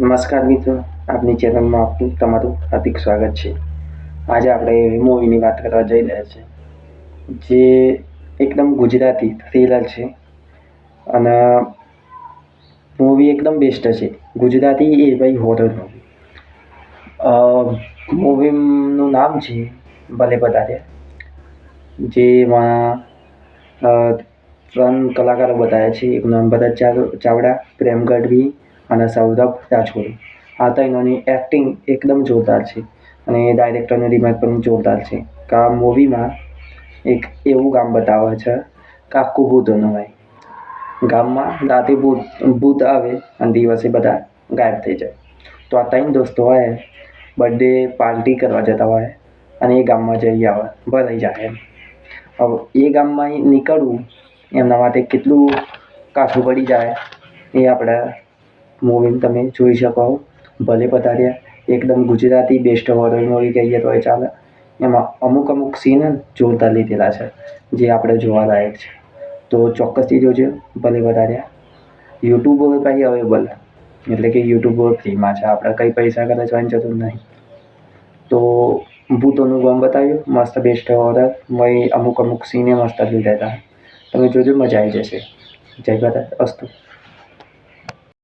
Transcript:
નમસ્કાર મિત્રો, આપની ચેનલમાં આપનું તમારું હાર્દિક સ્વાગત છે. આજે આપણે મૂવીની વાત કરવા જઈ રહ્યા છે જે એકદમ ગુજરાતી થ્રિલર છે. અને મૂવી એકદમ બેસ્ટ છે. ગુજરાતી એ ભાઈ હોરર મૂવી મૂવીનું નામ છે ભલે બતાવે જેમાં ત્રણ કલાકારો બતાવ્યા છે. એક નામ ચાવ- ચાવડા પ્રેમ ગઢવી અને સૌરભ રાજકોટ આ ત્રણોની એક્ટિંગ એકદમ જોરદાર છે અને ડાયરેક્ટરનો રિમાર્ક પણ જોરદાર છે. કે આ મૂવીમાં એક એવું ગામ બતાવે છે કે આખું ન હોય ગામમાં રાતે ભૂત ભૂત આવે અને દિવસે બધા ગાયબ થઈ જાય. તો આ ત્રણ દોસ્તો હોય બર્થડે પાર્ટી કરવા જતા હોય અને એ ગામમાં જઈ આવે, ભરાઈ જાય એમ. હવે એ ગામમાં નીકળવું એમના માટે કેટલું કાઠું પડી જાય એ આપણે મૂવી તમે જોઈ શકો ભલે પધાર્યા એકદમ ગુજરાતી બેસ્ટ હોરર મૂવી કહીએ તો એ ચાલે. એમાં અમુક અમુક સીન જોરદાર લીધેલા છે, જે આપણે જોવાલાયક છે. તો ચોક્કસથી જોજો, ભલે પધાર્યા યુટ્યુબ પર પછી અવેલેબલ એટલે કે યુટ્યુબ પર ફ્રીમાં છે. આપણે કંઈ પૈસા ખર્ચવાની જરૂર નહીં. તો ભૂતોનું ગમ બતાવ્યું, મસ્ત બેસ્ટ હોરર મય અમુક અમુક સીને મસ્ત લીધા હતા તમે જોજો, મજા આવી જશે. જય ભારત, અસ્તુ.